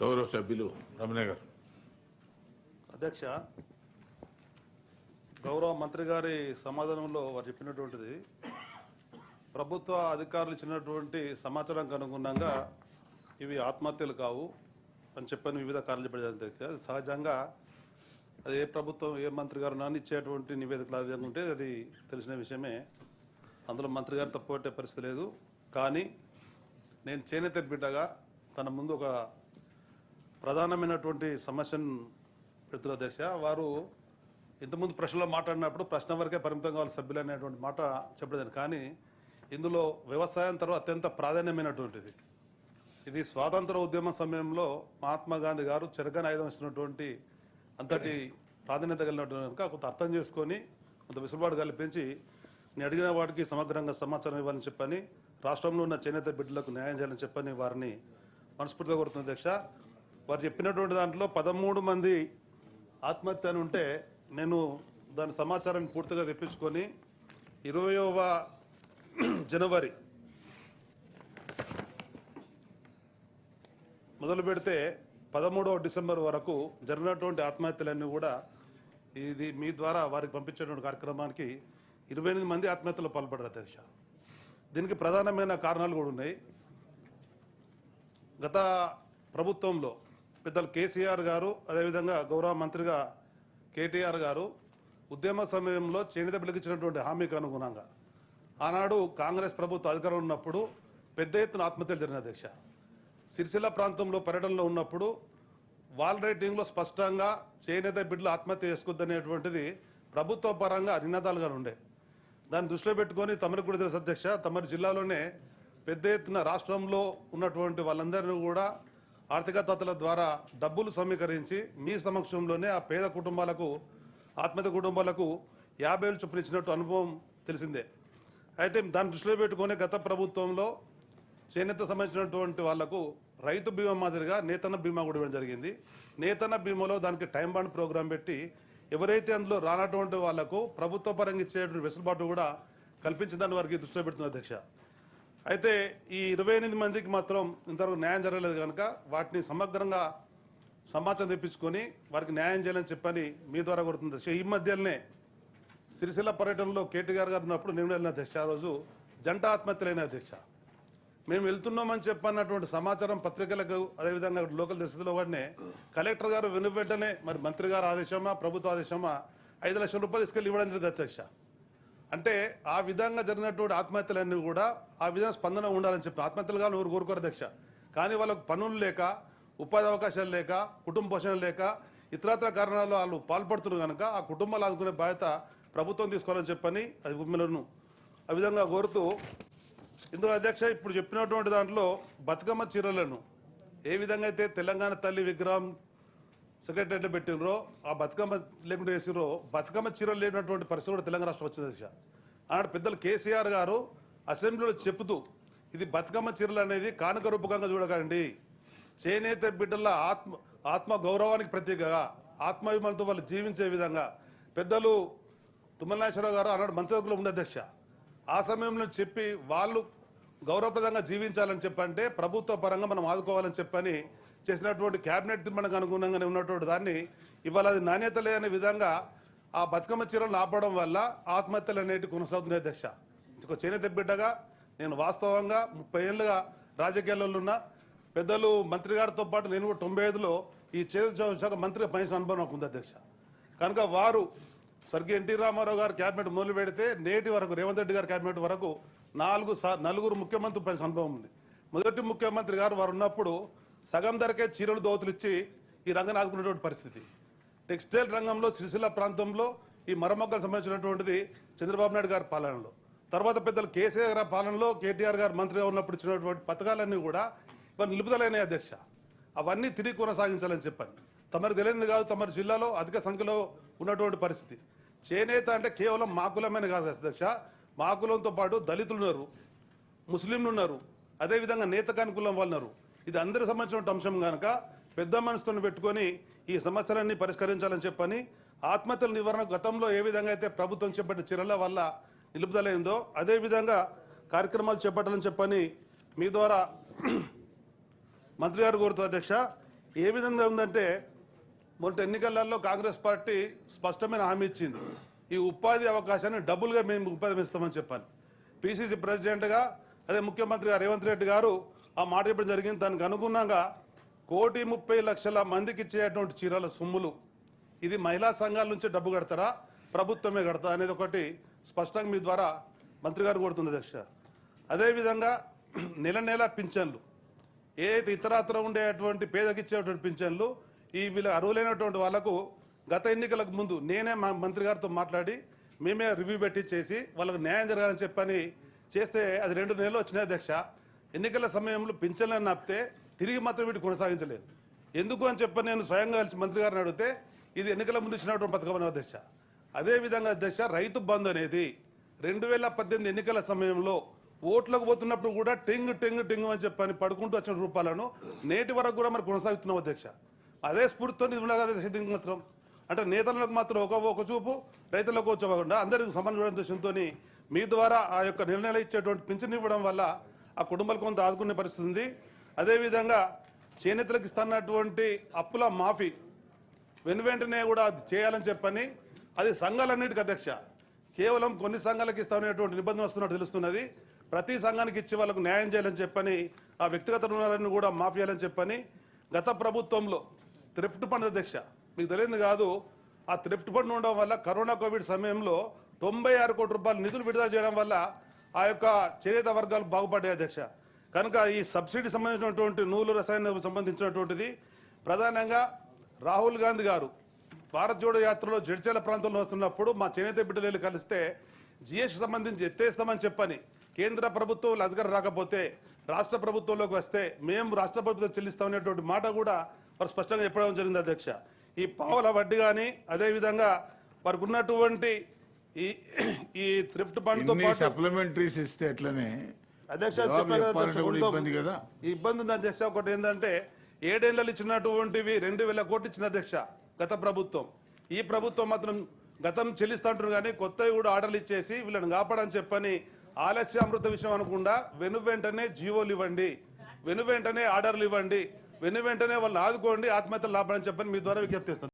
గౌరవ సభ్యులు రమణ గారు. అధ్యక్ష గౌరవ మంత్రి గారి సమాధానంలో వారు చెప్పినటువంటిది ప్రభుత్వ అధికారులు ఇచ్చినటువంటి సమాచారానికి అనుగుణంగా ఇవి ఆత్మహత్యలు కావు అని చెప్పని వివిధ కారణాలు చెప్పడం అధ్యక్ష అది సహజంగా అది ఏ ప్రభుత్వం ఏ మంత్రి గారు నాన్న ఇచ్చేటువంటి నివేదికలు అది ఉంటే అది తెలిసిన విషయమే. అందులో మంత్రి గారు తప్పుపట్టే పరిస్థితి లేదు. కానీ నేను చేనేత బిడ్డగా తన ముందు ఒక ప్రధానమైనటువంటి సమస్యను పెడుతున్న దశ వారు ఇంతకుముందు ప్రశ్నలో మాట్లాడినప్పుడు ప్రశ్న వరకే పరిమితం కావాలి సభ్యులు అనేటువంటి మాట చెప్పలేదు. కానీ ఇందులో వ్యవసాయం తర్వాత అత్యంత ప్రాధాన్యమైనటువంటిది. ఇది స్వాతంత్ర ఉద్యమ సమయంలో మహాత్మా గాంధీ గారు చెరగని ఆయుధం ఇస్తున్నటువంటి అంతటి ప్రాధాన్యత కలిగినటువంటి కనుక కొంత అర్థం చేసుకొని కొంత విసులుబాటు కల్పించి నేను అడిగిన వాటికి సమగ్రంగా సమాచారం ఇవ్వాలని చెప్పని రాష్ట్రంలో ఉన్న చేనేత బిడ్డలకు న్యాయం చేయాలని చెప్పని వారిని మనస్ఫూర్తిగా కోరుతున్న అధ్యక్ష వారు చెప్పినటువంటి దాంట్లో పదమూడు మంది ఆత్మహత్య అని ఉంటే నేను దాని సమాచారాన్ని పూర్తిగా తెప్పించుకొని ఇరవయవ జనవరి మొదలు పెడితే పదమూడవ డిసెంబర్ వరకు జరిగినటువంటి ఆత్మహత్యలన్నీ కూడా ఇది మీ ద్వారా వారికి పంపించేటువంటి కార్యక్రమానికి ఇరవై ఎనిమిది మంది ఆత్మహత్యలు పాల్పడారు అధ్యక్ష. దీనికి ప్రధానమైన కారణాలు కూడా ఉన్నాయి. గత ప్రభుత్వంలో పెద్దలు కేసీఆర్ గారు అదేవిధంగా గౌరవ మంత్రిగా కేటీఆర్ గారు ఉద్యమ సమయంలో చేనేత బిడ్డలకు ఇచ్చినటువంటి హామీకి అనుగుణంగా ఆనాడు కాంగ్రెస్ ప్రభుత్వ అధికారంలో ఉన్నప్పుడు పెద్ద ఎత్తున ఆత్మహత్యలు జరిగిన అధ్యక్ష. సిరిసిల్ల ప్రాంతంలో పర్యటనలో ఉన్నప్పుడు వాల్ రైటింగ్లో స్పష్టంగా చేనేత బిడ్డలు ఆత్మహత్య చేసుకోవద్దనేటువంటిది ప్రభుత్వ పరంగా నినాదాలుగా ఉండే. దాన్ని దృష్టిలో పెట్టుకొని తమరికి కూడా తెలుసు అధ్యక్ష తమరి జిల్లాలోనే పెద్ద ఎత్తున రాష్ట్రంలో ఉన్నటువంటి వాళ్ళందరినీ కూడా ఆర్థికతల ద్వారా డబ్బులు సమీకరించి మీ సమక్షంలోనే ఆ పేద కుటుంబాలకు ఆత్మీయ కుటుంబాలకు యాభై వేలు చొప్పున ఇచ్చినట్టు అనుభవం తెలిసిందే. అయితే దాన్ని దృష్టిలో పెట్టుకునే గత ప్రభుత్వంలో చేనేత సంబంధించినటువంటి వాళ్ళకు రైతు బీమా మాదిరిగా నేతన్న బీమా కూడా ఇవ్వడం జరిగింది. నేతన్న బీమాలో దానికి టైం బాండ్ ప్రోగ్రాం పెట్టి ఎవరైతే అందులో రానటువంటి వాళ్ళకు ప్రభుత్వ పరంగా ఇచ్చేటువంటి వెసులుబాటు కూడా కల్పించిందని వారికి దృష్టిలో పెడుతున్న అధ్యక్ష. అయితే ఈ ఇరవై ఎనిమిది మందికి మాత్రం ఇంతవరకు న్యాయం జరగలేదు కనుక వాటిని సమగ్రంగా సమాచారం తెప్పించుకొని వారికి న్యాయం చేయాలని చెప్పని మీ ద్వారా కోరుతుంది. ఈ మధ్యలోనే సిరిసిల్ల పర్యటనలో కేటీఆర్ గారు ఉన్నప్పుడు నేను వెళ్ళిన అధ్యక్ష. ఆ రోజు జంట ఆత్మహత్యలైన అధ్యక్ష. మేము వెళ్తున్నామని చెప్పన్నటువంటి సమాచారం పత్రికలకు అదేవిధంగా లోకల్ దశలో వాడినే కలెక్టర్ గారు వెనువెంటనే మరి మంత్రి గారు ఆదేశమా ప్రభుత్వ ఆదేశమా ఐదు లక్షల రూపాయలు తీసుకెళ్ళి ఇవ్వడం జరిగింది అధ్యక్ష. అంటే ఆ విధంగా జరిగినటువంటి ఆత్మహత్యలన్నీ కూడా ఆ విధంగా స్పందన ఉండాలని చెప్పి ఆత్మహత్యలు కానీ ఊరు కోరుకోరు అధ్యక్ష. కానీ వాళ్ళకు పనులు లేక ఉపాధి అవకాశాలు లేక కుటుంబ పోషణ లేక ఇతరత్ర కారణాలు వాళ్ళు పాల్పడుతున్నారు కనుక ఆ కుటుంబాలు ఆదుకునే బాధ్యత ప్రభుత్వం తీసుకోవాలని చెప్పని అది మిమ్మల్ని ఆ విధంగా కోరుతూ ఇందులో అధ్యక్ష ఇప్పుడు చెప్పినటువంటి దాంట్లో బతుకమ్మ చీరలను ఏ విధంగా అయితే తెలంగాణ తల్లి విగ్రహం సెక్రటరీలో పెట్టినరో ఆ బతుకమ్మ లేకుండా వేసినరో బతుకమ్మ చీరలు లేనటువంటి పరిస్థితి కూడా తెలంగాణ రాష్ట్రం వచ్చింది దిశ ఆనాడు పెద్దలు కేసీఆర్ గారు అసెంబ్లీలో చెబుతూ ఇది బతుకమ్మ చీరలు అనేది కానుక రూపకంగా చూడకండి. చేనేత బిడ్డల ఆత్మ ఆత్మ గౌరవానికి ప్రతీకగా ఆత్మాభిమానంతో వాళ్ళు జీవించే విధంగా. పెద్దలు తుమ్మలనాశ్వరరావు గారు ఆనాడు మంత్రివర్గంలో ఉండే అధ్యక్ష. ఆ సమయంలో చెప్పి వాళ్ళు గౌరవప్రదంగా జీవించాలని చెప్పంటే ప్రభుత్వ పరంగా మనం ఆదుకోవాలని చెప్పని చేసినటువంటి క్యాబినెట్ మనకు అనుగుణంగానే ఉన్నటువంటి దాన్ని ఇవాళ అది నాణ్యత లేని విధంగా ఆ బతుకమ్మ చీరలు ఆపడం వల్ల ఆత్మహత్యలు అనేవి కొనసాగుతున్నాయి దశ ఒక చేనేత బిడ్డగా నేను వాస్తవంగా ముప్పై ఏళ్ళుగా రాజకీయాల్లో ఉన్న పెద్దలు మంత్రి గారితో పాటు నేను కూడా తొంభై ఐదులో ఈ చేనేత శాఖ మంత్రిగా పనిచేసిన అనుభవం నాకు ఉంది అధ్యక్ష. కనుక వారు స్వర్గీయ ఎన్టీ రామారావు గారు క్యాబినెట్ మొదలు పెడితే నేటి వరకు రేవంత్ రెడ్డి గారి క్యాబినెట్ వరకు నాలుగు నలుగురు ముఖ్యమంత్రి పని అనుభవం ఉంది. మొదటి ముఖ్యమంత్రి గారు వారు ఉన్నప్పుడు సగం ధరకే చీరలు దోతులు ఇచ్చి ఈ రంగాన్ని ఆదుకునేటువంటి పరిస్థితి. టెక్స్టైల్ రంగంలో సిరిసిల్ల ప్రాంతంలో ఈ మరమ్మక్కలకు సంబంధించినటువంటిది చంద్రబాబు నాయుడు గారి పాలనలో. తర్వాత పెద్దలు కేసీఆర్ గారి పాలనలో కేటీఆర్ గారు మంత్రిగా ఉన్నప్పుడు ఇచ్చినటువంటి పథకాలన్నీ కూడా ఇవాళ నిలుపుదలైన అధ్యక్ష. అవన్నీ తిరిగి కొనసాగించాలని చెప్పాను. తమరు తెలియదు కాదు తమరు జిల్లాలో అధిక సంఖ్యలో ఉన్నటువంటి పరిస్థితి. చేనేత అంటే కేవలం మాకులమైన కాదు అధ్యక్ష. మాకులంతో పాటు దళితులు ఉన్నారు ముస్లింలు ఉన్నారు అదేవిధంగా నేతకాని కులం వాళ్ళు ఉన్నారు. ఇది అందరి సంబంధించిన అంశం కనుక పెద్ద మనసును పెట్టుకొని ఈ సమస్యలన్నీ పరిష్కరించాలని చెప్పని ఆత్మహత్యల నివారణ గతంలో ఏ విధంగా అయితే ప్రభుత్వం చేపట్టిన చర్యల వల్ల నిలుపుదలైందో అదేవిధంగా కార్యక్రమాలు చేపట్టాలని చెప్పని మీ ద్వారా మంత్రి గారు కోరుతూ అధ్యక్ష ఏ విధంగా ఉందంటే మొదటి ఎన్నికలలో కాంగ్రెస్ పార్టీ స్పష్టమైన హామీ ఇచ్చింది. ఈ ఉపాధి అవకాశాన్ని డబుల్గా మేము ఉపాధి ఇస్తామని చెప్పాను. పిసిసి ప్రెసిడెంట్గా అదే ముఖ్యమంత్రి గారు రేవంత్ రెడ్డి గారు ఆ మాట చెప్పడం జరిగింది. దానికి అనుగుణంగా కోటి ముప్పై లక్షల మందికి ఇచ్చేటువంటి చీరల సొమ్ములు. ఇది మహిళా సంఘాల నుంచి డబ్బు కడతారా? ప్రభుత్వమే కడతా అనేది ఒకటి స్పష్టంగా మీ ద్వారా మంత్రి గారు కోరుతుంది అధ్యక్ష. అదేవిధంగా నెల నెల పింఛన్లు. ఏదైతే ఇతరత్ర ఉండేటువంటి పేదకిచ్చేటువంటి పింఛన్లు ఈ వీళ్ళ అర్హులైనటువంటి వాళ్ళకు గత ఎన్నికలకు ముందు నేనే మా మంత్రి గారితో మాట్లాడి మేమే రివ్యూ పెట్టి చేసి వాళ్ళకు న్యాయం జరగాలని చెప్పని చేస్తే అది రెండు నెలలు వచ్చినాయి అధ్యక్ష. ఎన్నికల సమయంలో పింఛన్లను ఆపితే తిరిగి మాత్రం వీటి కొనసాగించలేదు. ఎందుకు అని చెప్పని నేను స్వయంగా కలిసి మంత్రి గారిని అడిగితే ఇది ఎన్నికల ముందు ఇచ్చినటువంటి పథకం అధ్యక్ష. అదేవిధంగా అధ్యక్ష రైతు బంధు అనేది రెండు వేల పద్దెనిమిది ఎన్నికల సమయంలో ఓట్లకు పోతున్నప్పుడు కూడా టెంగ్ టెంగ్ టెంగ్ అని చెప్పని పడుకుంటూ వచ్చిన రూపాలను నేటి వరకు కూడా మరి కొనసాగుతున్నాం అధ్యక్ష. అదే స్ఫూర్తితో ఇది ఉండగా మాత్రం. అంటే నేతలకు మాత్రం ఒక ఒక చూపు రైతులకు వచ్చకుండా అందరికీ సమాన ఉద్దేశంతో మీ ద్వారా ఆ యొక్క నిర్ణయాలు ఇచ్చేటువంటి పింఛన్ ఇవ్వడం వల్ల ఆ కుటుంబాలు కొంత ఆదుకునే పరిస్థితి ఉంది. అదేవిధంగా చేనేతలకు ఇస్తున్నటువంటి అప్పుల మాఫీ వెను వెంటనే కూడా అది చేయాలని చెప్పని అది సంఘాలన్నిటికీ అధ్యక్ష. కేవలం కొన్ని సంఘాలకు ఇస్తామనేటువంటి నిబంధన వస్తున్నట్టు తెలుస్తున్నది. ప్రతి సంఘానికి ఇచ్చి వాళ్ళకు న్యాయం చేయాలని చెప్పని ఆ వ్యక్తిగత రుణాలను కూడా మాఫీ చేయాలని చెప్పని గత ప్రభుత్వంలో థ్రిఫ్ట్ ఫండ్ అధ్యక్ష మీకు తెలియదు కాదు ఆ థ్రిఫ్ట్ ఫండ్ ఉండడం వల్ల కరోనా కోవిడ్ సమయంలో తొంభై ఆరు కోటి రూపాయలు నిధులు విడుదల చేయడం వల్ల ఆ యొక్క చేనేత వర్గాలు బాగుపడ్డాయి అధ్యక్ష. కనుక ఈ సబ్సిడీ సంబంధించినటువంటి నూలు రసాయన సంబంధించినటువంటిది ప్రధానంగా రాహుల్ గాంధీ గారు భారత్ జోడో యాత్రలో జడ్చేల ప్రాంతంలో వస్తున్నప్పుడు మా చేనేత బిడ్డలు కలిస్తే జిఎస్టీ సంబంధించి ఎత్తేస్తామని చెప్పని కేంద్ర ప్రభుత్వం అధికారం రాకపోతే రాష్ట్ర ప్రభుత్వంలోకి వస్తే మేము రాష్ట్ర ప్రభుత్వం చెల్లిస్తామనేటువంటి మాట కూడా వారు స్పష్టంగా చెప్పడం జరిగింది అధ్యక్ష. ఈ పావుల వడ్డీ కానీ అదేవిధంగా వారికి ఉన్నటువంటి ఈ ఈ థ్రిఫ్ట్ ఇన్ని పాటు సప్లిమెంటరీస్ ఇస్తే ఎట్లనే? అధ్యక్ష. ఇబ్బంది కదా? ఈ ఇబ్బంది ఉంది అధ్యక్ష. ఒకటి ఏంటంటే ఏడేళ్ళలో ఇచ్చినటువంటివి రెండు వేల కోట్లు ఇచ్చిన అధ్యక్ష గత ప్రభుత్వం. ఈ ప్రభుత్వం మాత్రం గతం చెల్లిస్తుంటారు కానీ కొత్తవి కూడా ఆర్డర్లు ఇచ్చేసి వీళ్ళని కాపాడని చెప్పని ఆలస్య అమృత విషయం అనకుండా వెను వెంటనే జీవోలు ఇవ్వండి. వెను వెంటనే ఆర్డర్లు ఇవ్వండి. వెను వెంటనే వాళ్ళని ఆదుకోండి ఆత్మహత్యలు లాభాలని చెప్పని మీ ద్వారా విజ్ఞప్తి చేస్తాను.